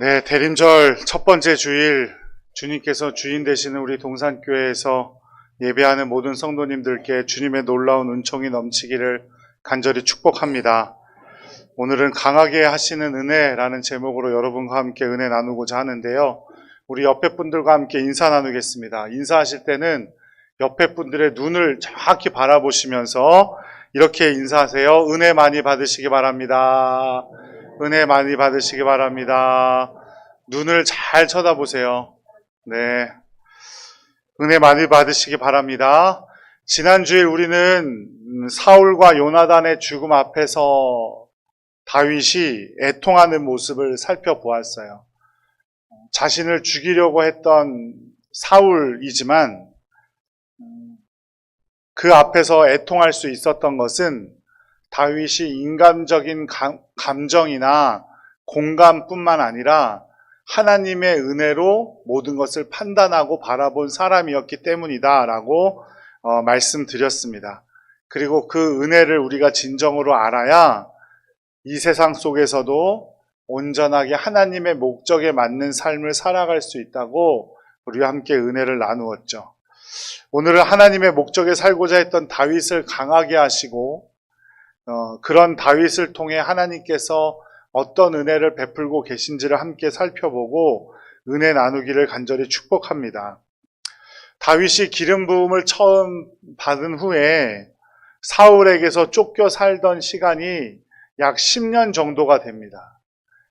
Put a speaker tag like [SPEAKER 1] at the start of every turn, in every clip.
[SPEAKER 1] 네, 대림절 첫 번째 주일 주님께서 주인 되시는 우리 동산교회에서 예배하는 모든 성도님들께 주님의 놀라운 은총이 넘치기를 간절히 축복합니다. 오늘은 강하게 하시는 은혜라는 제목으로 여러분과 함께 은혜 나누고자 하는데요. 우리 옆에 분들과 함께 인사 나누겠습니다. 인사하실 때는 옆에 분들의 눈을 정확히 바라보시면서 이렇게 인사하세요. 은혜 많이 받으시기 바랍니다. 은혜 많이 받으시기 바랍니다. 눈을 잘 쳐다보세요. 네. 은혜 많이 받으시기 바랍니다. 지난 주일 우리는 사울과 요나단의 죽음 앞에서 다윗이 애통하는 모습을 살펴보았어요. 자신을 죽이려고 했던 사울이지만 그 앞에서 애통할 수 있었던 것은 다윗이 인간적인 감, 감정이나 공감뿐만 아니라 하나님의 은혜로 모든 것을 판단하고 바라본 사람이었기 때문이다 라고 어, 말씀드렸습니다. 그리고 그 은혜를 우리가 진정으로 알아야 이 세상 속에서도 온전하게 하나님의 목적에 맞는 삶을 살아갈 수 있다고 우리와 함께 은혜를 나누었죠. 오늘은 하나님의 목적에 살고자 했던 다윗을 강하게 하시고 어, 그런 다윗을 통해 하나님께서 어떤 은혜를 베풀고 계신지를 함께 살펴보고 은혜 나누기를 간절히 축복합니다. 다윗이 기름 부음을 처음 받은 후에 사울에게서 쫓겨 살던 시간이 약 10년 정도가 됩니다.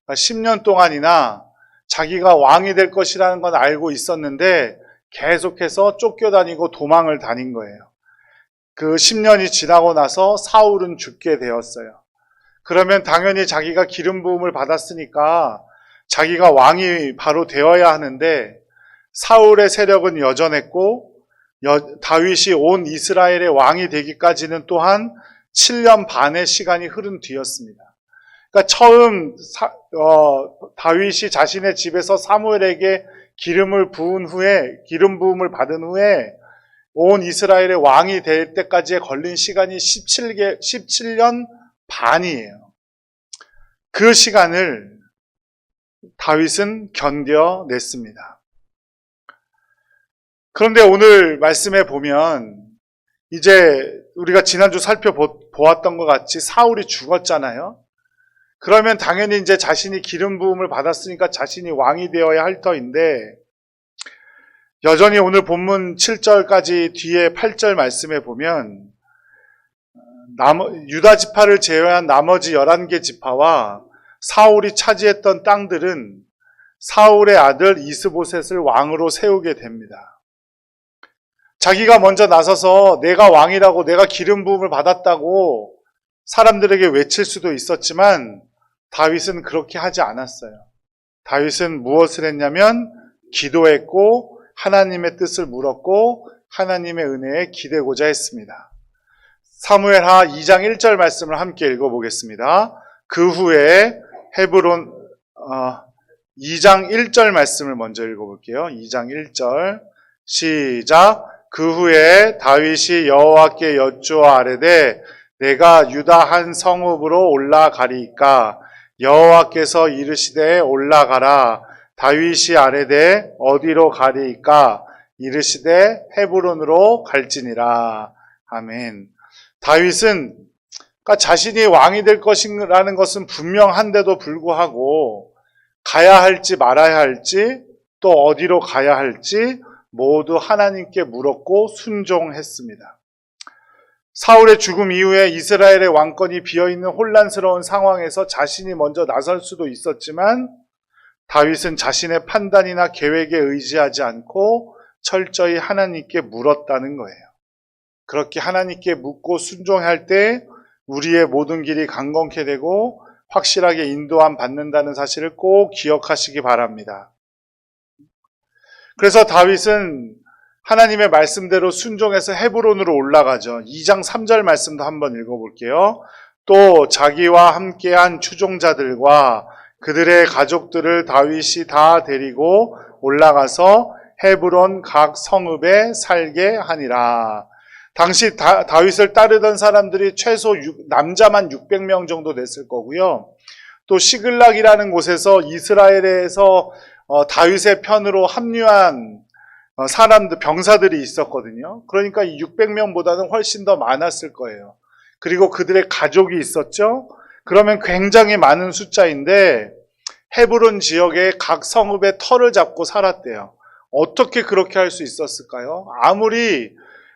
[SPEAKER 1] 10년 동안이나 자기가 왕이 될 것이라는 건 알고 있었는데 계속해서 쫓겨다니고 도망을 다닌 거예요. 그 10년이 지나고 나서 사울은 죽게 되었어요. 그러면 당연히 자기가 기름 부음을 받았으니까 자기가 왕이 바로 되어야 하는데 사울의 세력은 여전했고 여, 다윗이 온 이스라엘의 왕이 되기까지는 또한 7년 반의 시간이 흐른 뒤였습니다. 그러니까 처음 사, 어, 다윗이 자신의 집에서 사무엘에게 기름을 부은 후에 기름 부음을 받은 후에 온 이스라엘의 왕이 될 때까지에 걸린 시간이 17개, 17년 반이에요. 그 시간을 다윗은 견뎌냈습니다. 그런데 오늘 말씀에 보면 이제 우리가 지난주 살펴보았던 것 같이 사울이 죽었잖아요. 그러면 당연히 이제 자신이 기름 부음을 받았으니까 자신이 왕이 되어야 할 터인데 여전히 오늘 본문 7절까지 뒤에 8절 말씀에 보면 유다 지파를 제외한 나머지 11개 지파와 사울이 차지했던 땅들은 사울의 아들 이스보셋을 왕으로 세우게 됩니다. 자기가 먼저 나서서 내가 왕이라고 내가 기름 부음을 받았다고 사람들에게 외칠 수도 있었지만 다윗은 그렇게 하지 않았어요. 다윗은 무엇을 했냐면 기도했고 하나님의 뜻을 물었고 하나님의 은혜에 기대고자 했습니다. 사무엘하 2장 1절 말씀을 함께 읽어보겠습니다. 그 후에 헤브론 어, 2장 1절 말씀을 먼저 읽어볼게요. 2장 1절 시작. 그 후에 다윗이 여호와께 여쭈어 아뢰되 내가 유다 한 성읍으로 올라가리까 여호와께서 이르시되 올라가라 다윗이 아뢰되 어디로 가리까 이르시되 헤브론으로 갈지니라 아멘. 다윗은 그러니까 자신이 왕이 될 것이라는 것은 분명한데도 불구하고 가야 할지 말아야 할지 또 어디로 가야 할지 모두 하나님께 물었고 순종했습니다. 사울의 죽음 이후에 이스라엘의 왕권이 비어있는 혼란스러운 상황에서 자신이 먼저 나설 수도 있었지만 다윗은 자신의 판단이나 계획에 의지하지 않고 철저히 하나님께 물었다는 거예요. 그렇게 하나님께 묻고 순종할 때 우리의 모든 길이 강건케 되고 확실하게 인도함 받는다는 사실을 꼭 기억하시기 바랍니다. 그래서 다윗은 하나님의 말씀대로 순종해서 헤브론으로 올라가죠. 2장 3절 말씀도 한번 읽어볼게요. 또 자기와 함께한 추종자들과 그들의 가족들을 다윗이 다 데리고 올라가서 헤브론 각 성읍에 살게 하니라. 당시 다, 윗을 따르던 사람들이 최소 6, 남자만 600명 정도 됐을 거고요. 또 시글락이라는 곳에서 이스라엘에서 어, 다윗의 편으로 합류한 어, 사람들, 병사들이 있었거든요. 그러니까 이 600명보다는 훨씬 더 많았을 거예요. 그리고 그들의 가족이 있었죠. 그러면 굉장히 많은 숫자인데 헤브론 지역의 각 성읍의 터를 잡고 살았대요. 어떻게 그렇게 할 수 있었을까요? 아무리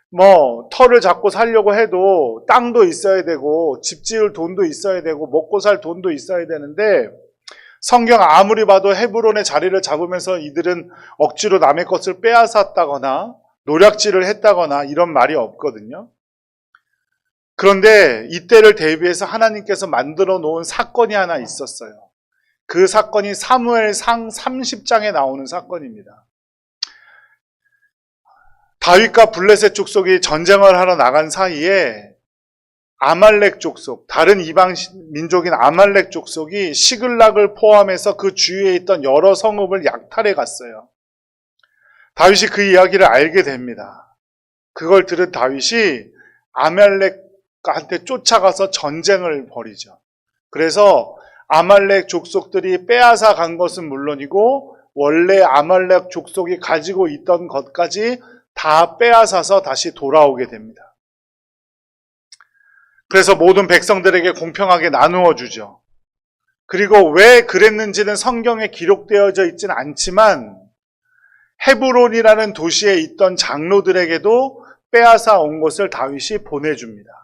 [SPEAKER 1] 뭐 터를 잡고 살려고 해도 땅도 있어야 되고 집 지을 돈도 있어야 되고 먹고 살 돈도 있어야 되는데 성경 아무리 봐도 헤브론의 자리를 잡으면서 이들은 억지로 남의 것을 빼앗았다거나 노략질을 했다거나 이런 말이 없거든요. 그런데 이때를 대비해서 하나님께서 만들어 놓은 사건이 하나 있었어요. 그 사건이 사무엘상 30장에 나오는 사건입니다. 다윗과 블레셋 족속이 전쟁을 하러 나간 사이에 아말렉 족속, 다른 이방 민족인 아말렉 족속이 시글락을 포함해서 그 주위에 있던 여러 성읍을 약탈해 갔어요. 다윗이 그 이야기를 알게 됩니다. 그걸 들은 다윗이 아말렉 한테 쫓아가서 전쟁을 벌이죠. 그래서 아말렉 족속들이 빼앗아 간 것은 물론이고 원래 아말렉 족속이 가지고 있던 것까지 다 빼앗아서 다시 돌아오게 됩니다. 그래서 모든 백성들에게 공평하게 나누어 주죠. 그리고 왜 그랬는지는 성경에 기록되어져 있지는 않지만 헤브론이라는 도시에 있던 장로들에게도 빼앗아 온 것을 다윗이 보내줍니다.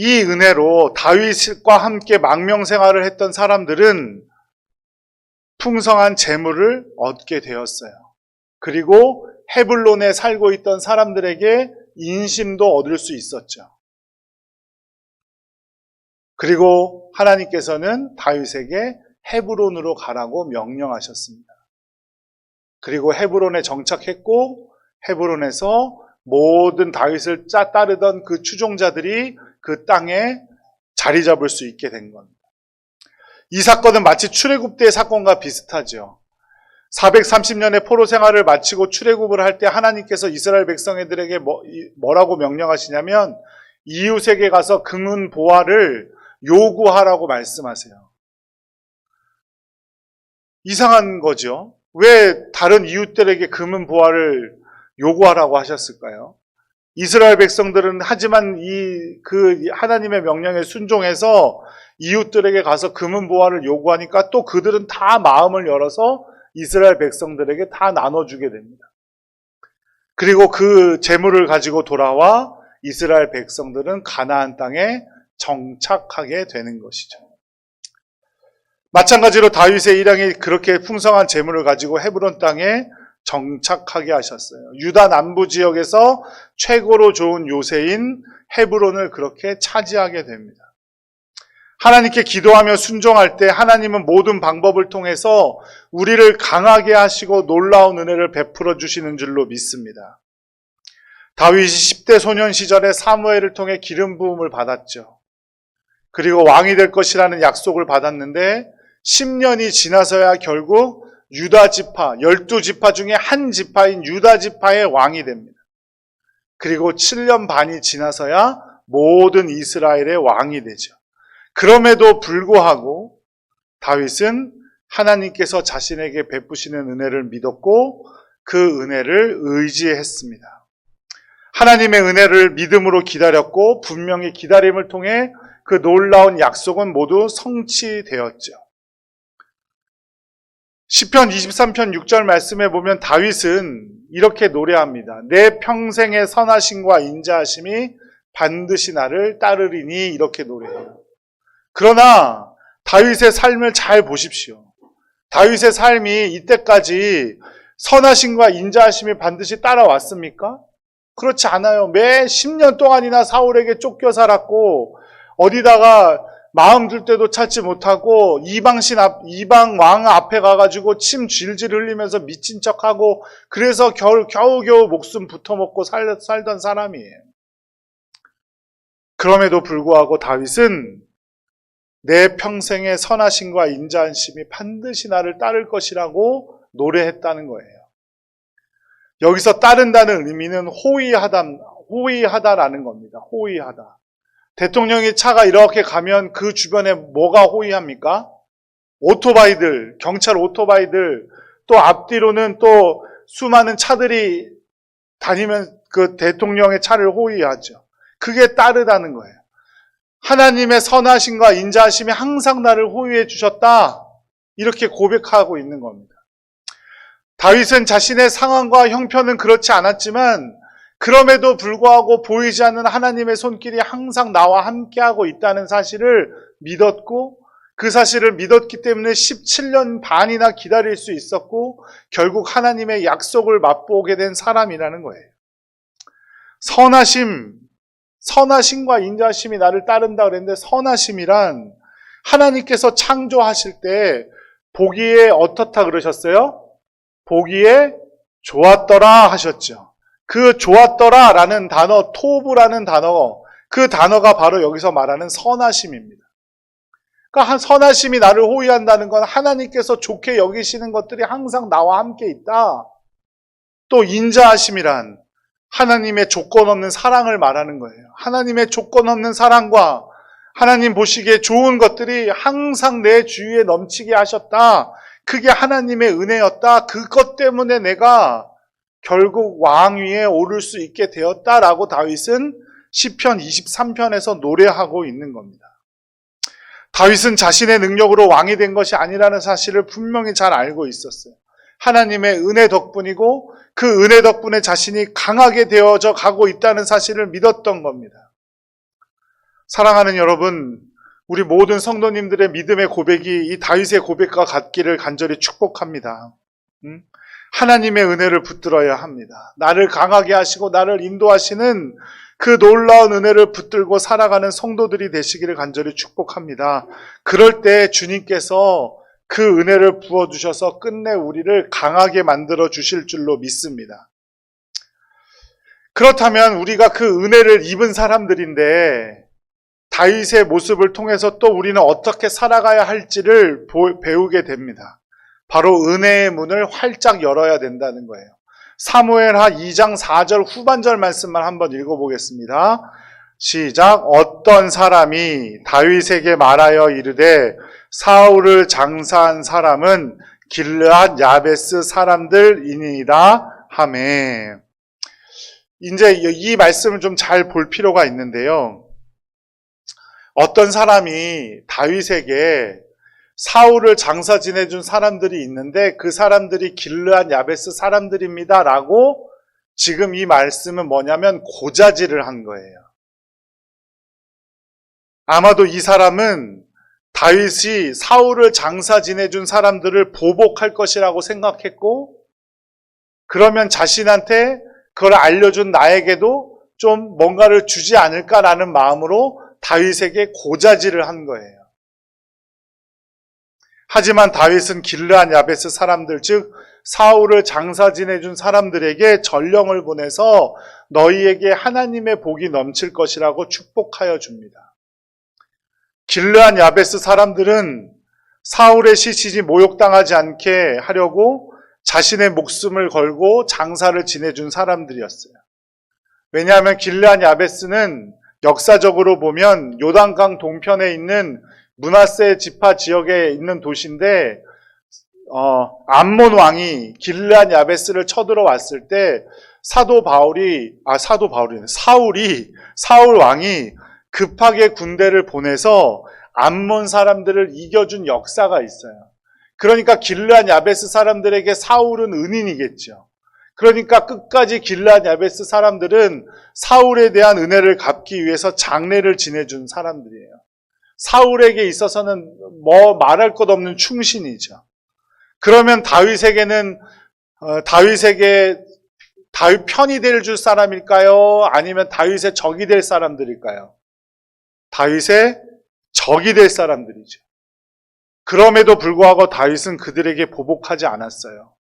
[SPEAKER 1] 이 은혜로 다윗과 함께 망명 생활을 했던 사람들은 풍성한 재물을 얻게 되었어요. 그리고 헤블론에 살고 있던 사람들에게 인심도 얻을 수 있었죠. 그리고 하나님께서는 다윗에게 헤브론으로 가라고 명령하셨습니다. 그리고 헤브론에 정착했고 헤브론에서 모든 다윗을 짜 따르던 그 추종자들이 그 땅에 자리 잡을 수 있게 된 겁니다. 이 사건은 마치 출애굽 때 사건과 비슷하죠. 430년의 포로 생활을 마치고 출애굽을 할 때 하나님께서 이스라엘 백성들에게 뭐, 뭐라고 명령하시냐면 이웃에게 가서 금은 보화를 요구하라고 말씀하세요. 이상한 거죠. 왜 다른 이웃들에게 금은 보화를 요구하라고 하셨을까요? 이스라엘 백성들은 하지만 이 그 하나님의 명령에 순종해서 이웃들에게 가서 금은 보화를 요구하니까 또 그들은 다 마음을 열어서 이스라엘 백성들에게 다 나눠주게 됩니다. 그리고 그 재물을 가지고 돌아와 이스라엘 백성들은 가나안 땅에 정착하게 되는 것이죠. 마찬가지로 다윗의 일양이 그렇게 풍성한 재물을 가지고 헤브론 땅에 정착하게 하셨어요. 유다 남부 지역에서 최고로 좋은 요새인 헤브론을 그렇게 차지하게 됩니다. 하나님께 기도하며 순종할 때 하나님은 모든 방법을 통해서 우리를 강하게 하시고 놀라운 은혜를 베풀어 주시는 줄로 믿습니다. 다윗이 10대 소년 시절에 사무엘을 통해 기름 부음을 받았죠. 그리고 왕이 될 것이라는 약속을 받았는데 10년이 지나서야 결국 유다 지파, 12지파 중에 한 지파인 유다 지파의 왕이 됩니다. 그리고 7년 반이 지나서야 모든 이스라엘의 왕이 되죠. 그럼에도 불구하고 다윗은 하나님께서 자신에게 베푸시는 은혜를 믿었고 그 은혜를 의지했습니다. 하나님의 은혜를 믿음으로 기다렸고 분명히 기다림을 통해 그 놀라운 약속은 모두 성취되었죠. 시편 23편 6절 말씀에 보면 다윗은 이렇게 노래합니다. 내 평생의 선하심과 인자하심이 반드시 나를 따르리니 이렇게 노래해요. 그러나 다윗의 삶을 잘 보십시오. 다윗의 삶이 이때까지 선하심과 인자하심이 반드시 따라왔습니까? 그렇지 않아요. 매 10년 동안이나 사울에게 쫓겨 살았고 어디다가 마음 들 때도 찾지 못하고 이방신 앞 이방 왕 앞에 가가지고 침 질질 흘리면서 미친 척하고 그래서 겨우 겨우 목숨 붙어먹고 살, 살던 사람이에요. 그럼에도 불구하고 다윗은 내 평생의 선하심과 인자하심이 반드시 나를 따를 것이라고 노래했다는 거예요. 여기서 따른다는 의미는 호의하다, 호의하다라는 겁니다. 호의하다. 대통령이 차가 이렇게 가면 그 주변에 뭐가 호위합니까? 오토바이들, 경찰 오토바이들, 또 앞뒤로는 또 수많은 차들이 다니면 그 대통령의 차를 호위하죠. 그게 따르다는 거예요. 하나님의 선하심과 인자하심이 항상 나를 호위해 주셨다. 이렇게 고백하고 있는 겁니다. 다윗은 자신의 상황과 형편은 그렇지 않았지만 그럼에도 불구하고 보이지 않는 하나님의 손길이 항상 나와 함께하고 있다는 사실을 믿었고 그 사실을 믿었기 때문에 17년 반이나 기다릴 수 있었고 결국 하나님의 약속을 맛보게 된 사람이라는 거예요. 선하심, 선하심과 인자심이 나를 따른다 그랬는데 선하심이란 하나님께서 창조하실 때 보기에 어떻다 그러셨어요? 보기에 좋았더라 하셨죠. 그 좋았더라 라는 단어, 토브라는 단어, 그 단어가 바로 여기서 말하는 선하심입니다. 그러니까 한 선하심이 나를 호위한다는 건 하나님께서 좋게 여기시는 것들이 항상 나와 함께 있다. 또 인자하심이란 하나님의 조건 없는 사랑을 말하는 거예요. 하나님의 조건 없는 사랑과 하나님 보시기에 좋은 것들이 항상 내 주위에 넘치게 하셨다. 그게 하나님의 은혜였다. 그것 때문에 내가 결국 왕위에 오를 수 있게 되었다라고 다윗은 시편 23편에서 노래하고 있는 겁니다. 다윗은 자신의 능력으로 왕이 된 것이 아니라는 사실을 분명히 잘 알고 있었어요. 하나님의 은혜 덕분이고 그 은혜 덕분에 자신이 강하게 되어져 가고 있다는 사실을 믿었던 겁니다. 사랑하는 여러분, 우리 모든 성도님들의 믿음의 고백이 이 다윗의 고백과 같기를 간절히 축복합니다. 음? 하나님의 은혜를 붙들어야 합니다. 나를 강하게 하시고 나를 인도하시는 그 놀라운 은혜를 붙들고 살아가는 성도들이 되시기를 간절히 축복합니다. 그럴 때 주님께서 그 은혜를 부어주셔서 끝내 우리를 강하게 만들어 주실 줄로 믿습니다. 그렇다면 우리가 그 은혜를 입은 사람들인데 다윗의 모습을 통해서 또 우리는 어떻게 살아가야 할지를 배우게 됩니다. 바로 은혜의 문을 활짝 열어야 된다는 거예요. 사무엘하 2장 4절 후반절 말씀만 한번 읽어보겠습니다. 시작. 어떤 사람이 다윗에게 말하여 이르되 사울을 장사한 사람은 길르앗 야베스 사람들이니이다 하매. 이제 이 말씀을 좀 잘 볼 필요가 있는데요. 어떤 사람이 다윗에게 사울을 장사 지내준 사람들이 있는데 그 사람들이 길르한 야베스 사람들입니다라고 지금 이 말씀은 뭐냐면 고자질을 한 거예요. 아마도 이 사람은 다윗이 사울을 장사 지내준 사람들을 보복할 것이라고 생각했고 그러면 자신한테 그걸 알려준 나에게도 좀 뭔가를 주지 않을까라는 마음으로 다윗에게 고자질을 한 거예요. 하지만 다윗은 길르한 야베스 사람들 즉 사울을 장사 지내준 사람들에게 전령을 보내서 너희에게 하나님의 복이 넘칠 것이라고 축복하여 줍니다. 길르한 야베스 사람들은 사울의 시신이 모욕당하지 않게 하려고 자신의 목숨을 걸고 장사를 지내준 사람들이었어요. 왜냐하면 길르한 야베스는 역사적으로 보면 요단강 동편에 있는 문하세 지파 지역에 있는 도시인데 어, 암몬 왕이 길르한 야베스를 쳐들어왔을 때 사도 바울이 아 사도 바울이 사울이 사울 왕이 급하게 군대를 보내서 암몬 사람들을 이겨준 역사가 있어요. 그러니까 길르한 야베스 사람들에게 사울은 은인이겠죠. 그러니까 끝까지 길르한 야베스 사람들은 사울에 대한 은혜를 갚기 위해서 장례를 지내준 사람들이에요. 사울에게 있어서는 뭐 말할 것 없는 충신이죠. 그러면 다윗에게는 어, 다윗에게 다윗 편이 될 줄 사람일까요? 아니면 다윗의 적이 될 사람들일까요? 다윗의 적이 될 사람들이죠. 그럼에도 불구하고 다윗은 그들에게 보복하지 않았어요.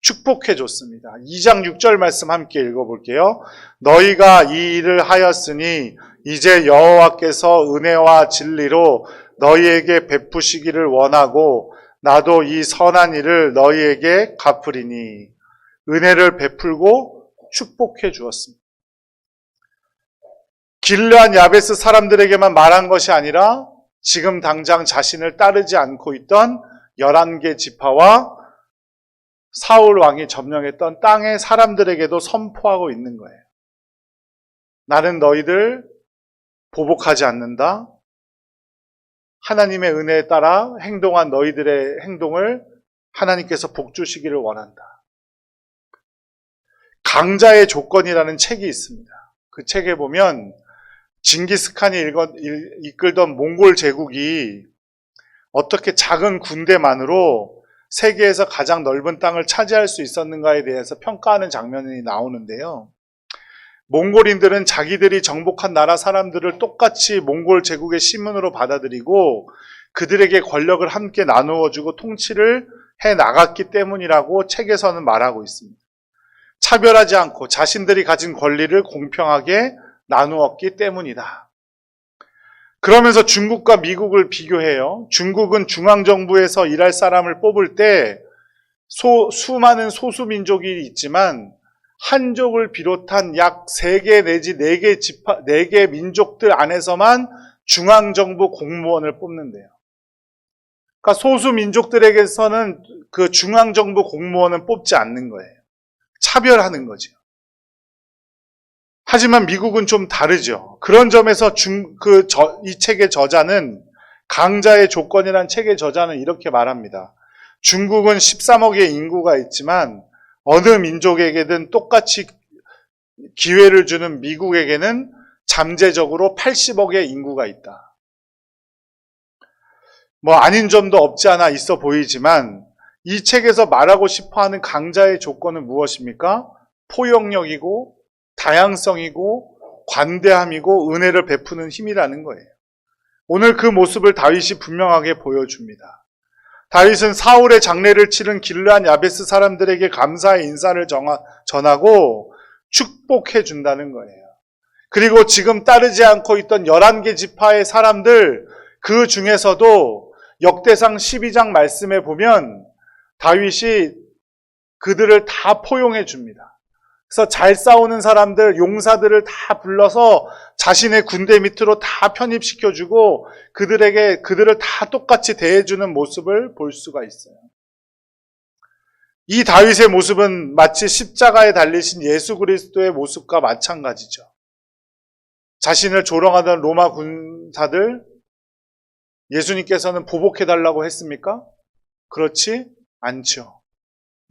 [SPEAKER 1] 축복해 줬습니다. 2장 6절 말씀 함께 읽어볼게요. 너희가 이 일을 하였으니 이제 여호와께서 은혜와 진리로 너희에게 베푸시기를 원하고 나도 이 선한 일을 너희에게 갚으리니 은혜를 베풀고 축복해 주었습니다. 길르한 야베스 사람들에게만 말한 것이 아니라 지금 당장 자신을 따르지 않고 있던 11개 지파와 사울 왕이 점령했던 땅의 사람들에게도 선포하고 있는 거예요. 나는 너희들 보복하지 않는다. 하나님의 은혜에 따라 행동한 너희들의 행동을 하나님께서 복주시기를 원한다. 강자의 조건이라는 책이 있습니다. 그 책에 보면 징기스칸이 읽어- 일- 이끌던 몽골 제국이 어떻게 작은 군대만으로 세계에서 가장 넓은 땅을 차지할 수 있었는가에 대해서 평가하는 장면이 나오는데요. 몽골인들은 자기들이 정복한 나라 사람들을 똑같이 몽골 제국의 시민으로 받아들이고 그들에게 권력을 함께 나누어주고 통치를 해 나갔기 때문이라고 책에서는 말하고 있습니다. 차별하지 않고 자신들이 가진 권리를 공평하게 나누었기 때문이다. 그러면서 중국과 미국을 비교해요. 중국은 중앙정부에서 일할 사람을 뽑을 때 소- 수많은 소수민족이 있지만 한 족을 비롯한 약 3개 내지 4개 지파, 4개 민족들 안에서만 중앙정부 공무원을 뽑는데요. 그러니까 소수 민족들에게서는 그 중앙정부 공무원은 뽑지 않는 거예요. 차별하는 거죠. 하지만 미국은 좀 다르죠. 그런 점에서 중, 그, 저, 이 책의 저자는 강자의 조건이란 책의 저자는 이렇게 말합니다. 중국은 13억의 인구가 있지만 어느 민족에게든 똑같이 기회를 주는 미국에게는 잠재적으로 80억의 인구가 있다. 뭐 아닌 점도 없지 않아 있어 보이지만 이 책에서 말하고 싶어 하는 강자의 조건은 무엇입니까? 포용력이고 다양성이고 관대함이고 은혜를 베푸는 힘이라는 거예요. 오늘 그 모습을 다윗이 분명하게 보여줍니다. 다윗은 사울의 장례를 치른 길르한 야베스 사람들에게 감사의 인사를 전하고 축복해 준다는 거예요. 그리고 지금 따르지 않고 있던 11개 지파의 사람들 그 중에서도 역대상 12장 말씀에 보면 다윗이 그들을 다 포용해 줍니다. 그래서 잘 싸우는 사람들, 용사들을 다 불러서 자신의 군대 밑으로 다 편입시켜주고 그들에게, 그들을 다 똑같이 대해주는 모습을 볼 수가 있어요. 이 다윗의 모습은 마치 십자가에 달리신 예수 그리스도의 모습과 마찬가지죠. 자신을 조롱하던 로마 군사들, 예수님께서는 보복해달라고 했습니까? 그렇지 않죠.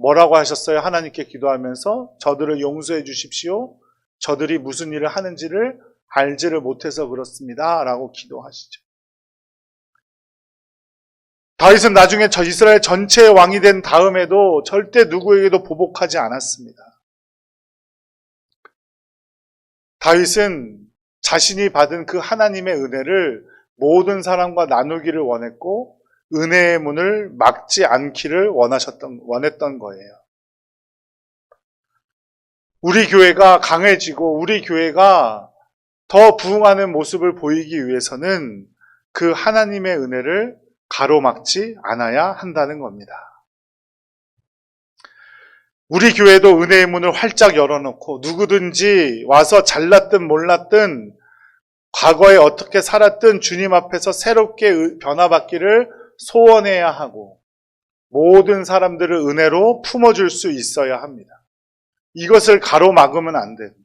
[SPEAKER 1] 뭐라고 하셨어요? 하나님께 기도하면서 저들을 용서해 주십시오. 저들이 무슨 일을 하는지를 알지를 못해서 그렇습니다. 라고 기도하시죠. 다윗은 나중에 저 이스라엘 전체의 왕이 된 다음에도 절대 누구에게도 보복하지 않았습니다. 다윗은 자신이 받은 그 하나님의 은혜를 모든 사람과 나누기를 원했고 은혜의 문을 막지 않기를 원하셨던, 원했던 거예요. 우리 교회가 강해지고 우리 교회가 더 부흥하는 모습을 보이기 위해서는 그 하나님의 은혜를 가로막지 않아야 한다는 겁니다. 우리 교회도 은혜의 문을 활짝 열어놓고 누구든지 와서 잘났든 몰랐든 과거에 어떻게 살았든 주님 앞에서 새롭게 변화받기를 소원해야 하고 모든 사람들을 은혜로 품어줄 수 있어야 합니다. 이것을 가로막으면 안 됩니다.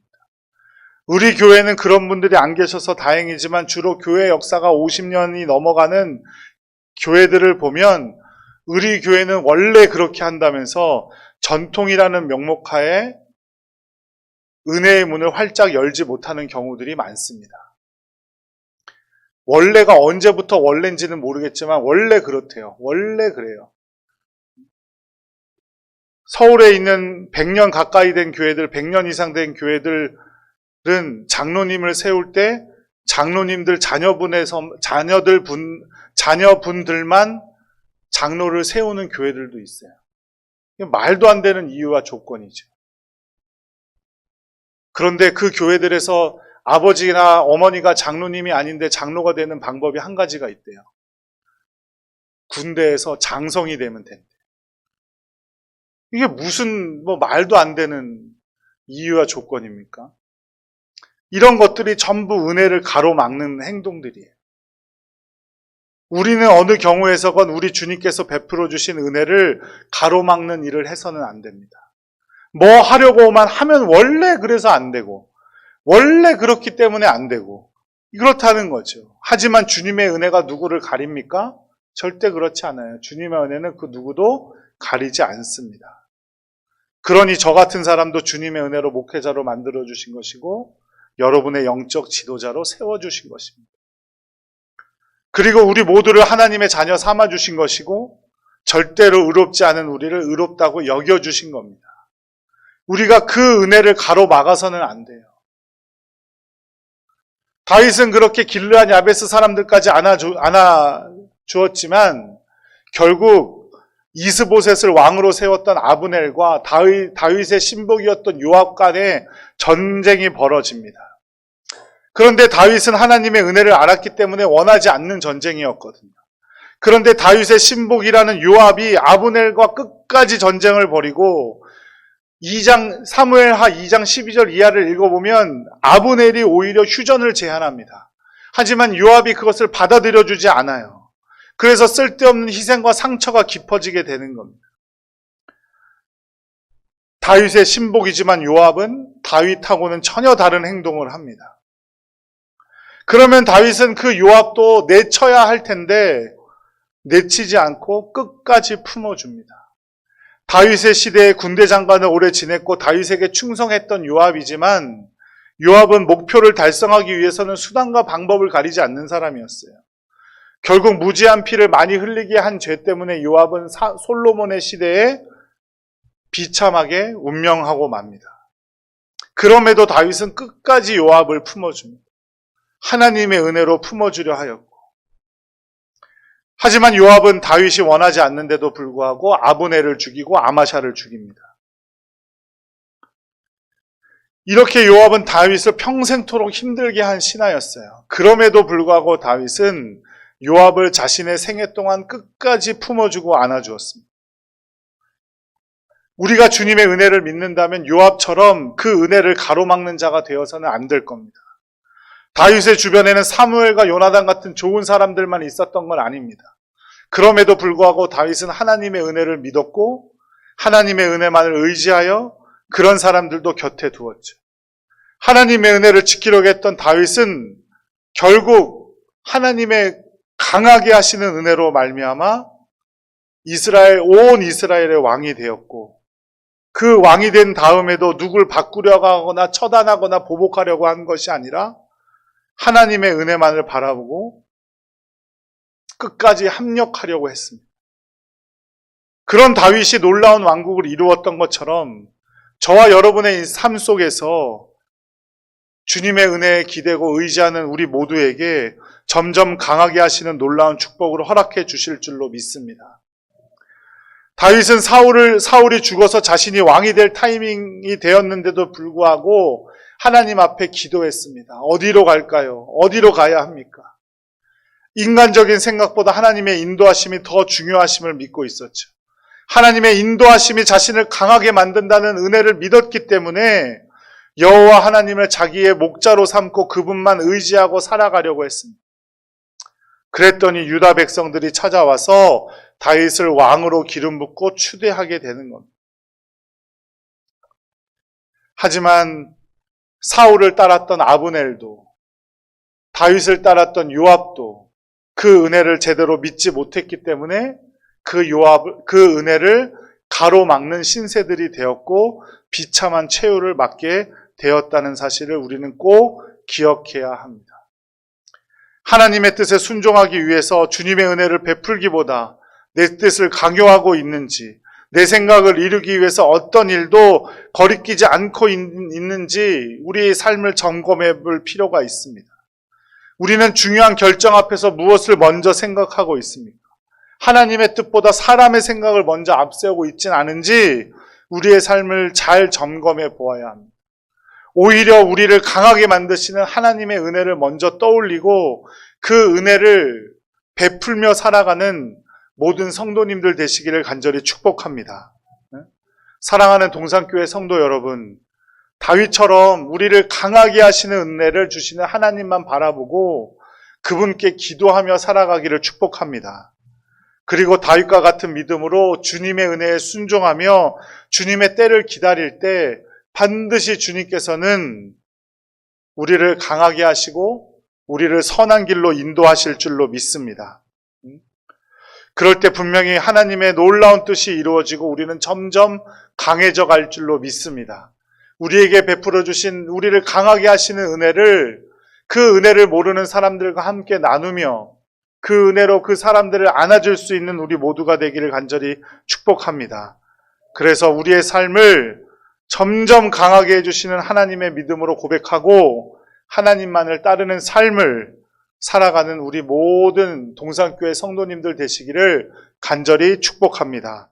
[SPEAKER 1] 우리 교회는 그런 분들이 안 계셔서 다행이지만 주로 교회 역사가 50년이 넘어가는 교회들을 보면 우리 교회는 원래 그렇게 한다면서 전통이라는 명목하에 은혜의 문을 활짝 열지 못하는 경우들이 많습니다. 원래가 언제부터 원래인지는 모르겠지만 원래 그렇대요. 원래 그래요. 서울에 있는 100년 가까이 된 교회들, 100년 이상 된 교회들은 장로님을 세울 때 장로님들 자녀분의 섬, 자녀들 분, 자녀분들만 장로를 세우는 교회들도 있어요. 말도 안 되는 이유와 조건이죠. 그런데 그 교회들에서 아버지나 어머니가 장로님이 아닌데 장로가 되는 방법이 한 가지가 있대요. 군대에서 장성이 되면 된대. 이게 무슨 뭐 말도 안 되는 이유와 조건입니까? 이런 것들이 전부 은혜를 가로막는 행동들이에요. 우리는 어느 경우에서건 우리 주님께서 베풀어 주신 은혜를 가로막는 일을 해서는 안 됩니다. 뭐 하려고만 하면 원래 그래서 안 되고, 원래 그렇기 때문에 안 되고, 그렇다는 거죠. 하지만 주님의 은혜가 누구를 가립니까? 절대 그렇지 않아요. 주님의 은혜는 그 누구도 가리지 않습니다. 그러니 저 같은 사람도 주님의 은혜로 목회자로 만들어 주신 것이고, 여러분의 영적 지도자로 세워 주신 것입니다. 그리고 우리 모두를 하나님의 자녀 삼아 주신 것이고, 절대로 의롭지 않은 우리를 의롭다고 여겨 주신 겁니다. 우리가 그 은혜를 가로막아서는 안 돼요. 다윗은 그렇게 길르한 야베스 사람들까지 안아주, 안아주었지만 결국 이스보셋을 왕으로 세웠던 아브넬과 다윗, 다윗의 신복이었던 요압 간에 전쟁이 벌어집니다. 그런데 다윗은 하나님의 은혜를 알았기 때문에 원하지 않는 전쟁이었거든요. 그런데 다윗의 신복이라는 요압이 아브넬과 끝까지 전쟁을 벌이고 2장 사무엘하 2장 12절 이하를 읽어보면 아브넬이 오히려 휴전을 제안합니다. 하지만 요압이 그것을 받아들여 주지 않아요. 그래서 쓸데없는 희생과 상처가 깊어지게 되는 겁니다. 다윗의 신복이지만 요압은 다윗하고는 전혀 다른 행동을 합니다. 그러면 다윗은 그 요압도 내쳐야 할 텐데 내치지 않고 끝까지 품어줍니다. 다윗의 시대에 군대 장관을 오래 지냈고 다윗에게 충성했던 요압이지만 요압은 목표를 달성하기 위해서는 수단과 방법을 가리지 않는 사람이었어요. 결국 무지한 피를 많이 흘리게 한 죄 때문에 요압은 사, 솔로몬의 시대에 비참하게 운명하고 맙니다. 그럼에도 다윗은 끝까지 요압을 품어줍니다. 하나님의 은혜로 품어주려 하였고 하지만 요압은 다윗이 원하지 않는데도 불구하고 아브네를 죽이고 아마샤를 죽입니다. 이렇게 요압은 다윗을 평생토록 힘들게 한 신하였어요. 그럼에도 불구하고 다윗은 요압을 자신의 생애 동안 끝까지 품어주고 안아주었습니다. 우리가 주님의 은혜를 믿는다면 요압처럼 그 은혜를 가로막는 자가 되어서는 안 될 겁니다. 다윗의 주변에는 사무엘과 요나단 같은 좋은 사람들만 있었던 건 아닙니다. 그럼에도 불구하고 다윗은 하나님의 은혜를 믿었고 하나님의 은혜만을 의지하여 그런 사람들도 곁에 두었죠. 하나님의 은혜를 지키려고 했던 다윗은 결국 하나님의 강하게 하시는 은혜로 말미암아 이스라엘 온 이스라엘의 왕이 되었고 그 왕이 된 다음에도 누굴 바꾸려고 하거나 처단하거나 보복하려고 한 것이 아니라 하나님의 은혜만을 바라보고 끝까지 합력하려고 했습니다. 그런 다윗이 놀라운 왕국을 이루었던 것처럼 저와 여러분의 삶 속에서 주님의 은혜에 기대고 의지하는 우리 모두에게 점점 강하게 하시는 놀라운 축복을 허락해 주실 줄로 믿습니다. 다윗은 사울을 사울이 죽어서 자신이 왕이 될 타이밍이 되었는데도 불구하고 하나님 앞에 기도했습니다. 어디로 갈까요? 어디로 가야 합니까? 인간적인 생각보다 하나님의 인도하심이 더 중요하심을 믿고 있었죠. 하나님의 인도하심이 자신을 강하게 만든다는 은혜를 믿었기 때문에 여호와 하나님을 자기의 목자로 삼고 그분만 의지하고 살아가려고 했습니다. 그랬더니 유다 백성들이 찾아와서 다윗을 왕으로 기름 붓고 추대하게 되는 겁니다. 하지만 사울을 따랐던 아브넬도 다윗을 따랐던 요압도 그 은혜를 제대로 믿지 못했기 때문에 그 요압 그 은혜를 가로막는 신세들이 되었고 비참한 최후를 맞게 되었다는 사실을 우리는 꼭 기억해야 합니다. 하나님의 뜻에 순종하기 위해서 주님의 은혜를 베풀기보다 내 뜻을 강요하고 있는지 내 생각을 이루기 위해서 어떤 일도 거리끼지 않고 있는지 우리의 삶을 점검해 볼 필요가 있습니다. 우리는 중요한 결정 앞에서 무엇을 먼저 생각하고 있습니까? 하나님의 뜻보다 사람의 생각을 먼저 앞세우고 있진 않은지 우리의 삶을 잘 점검해 보아야 합니다. 오히려 우리를 강하게 만드시는 하나님의 은혜를 먼저 떠올리고 그 은혜를 베풀며 살아가는 모든 성도님들 되시기를 간절히 축복합니다. 사랑하는 동산교회 성도 여러분, 다윗처럼 우리를 강하게 하시는 은혜를 주시는 하나님만 바라보고 그분께 기도하며 살아가기를 축복합니다. 그리고 다윗과 같은 믿음으로 주님의 은혜에 순종하며 주님의 때를 기다릴 때 반드시 주님께서는 우리를 강하게 하시고 우리를 선한 길로 인도하실 줄로 믿습니다. 그럴 때 분명히 하나님의 놀라운 뜻이 이루어지고 우리는 점점 강해져 갈 줄로 믿습니다. 우리에게 베풀어 주신 우리를 강하게 하시는 은혜를 그 은혜를 모르는 사람들과 함께 나누며 그 은혜로 그 사람들을 안아줄 수 있는 우리 모두가 되기를 간절히 축복합니다. 그래서 우리의 삶을 점점 강하게 해주시는 하나님의 믿음으로 고백하고 하나님만을 따르는 삶을 살아가는 우리 모든 동산교회 성도님들 되시기를 간절히 축복합니다.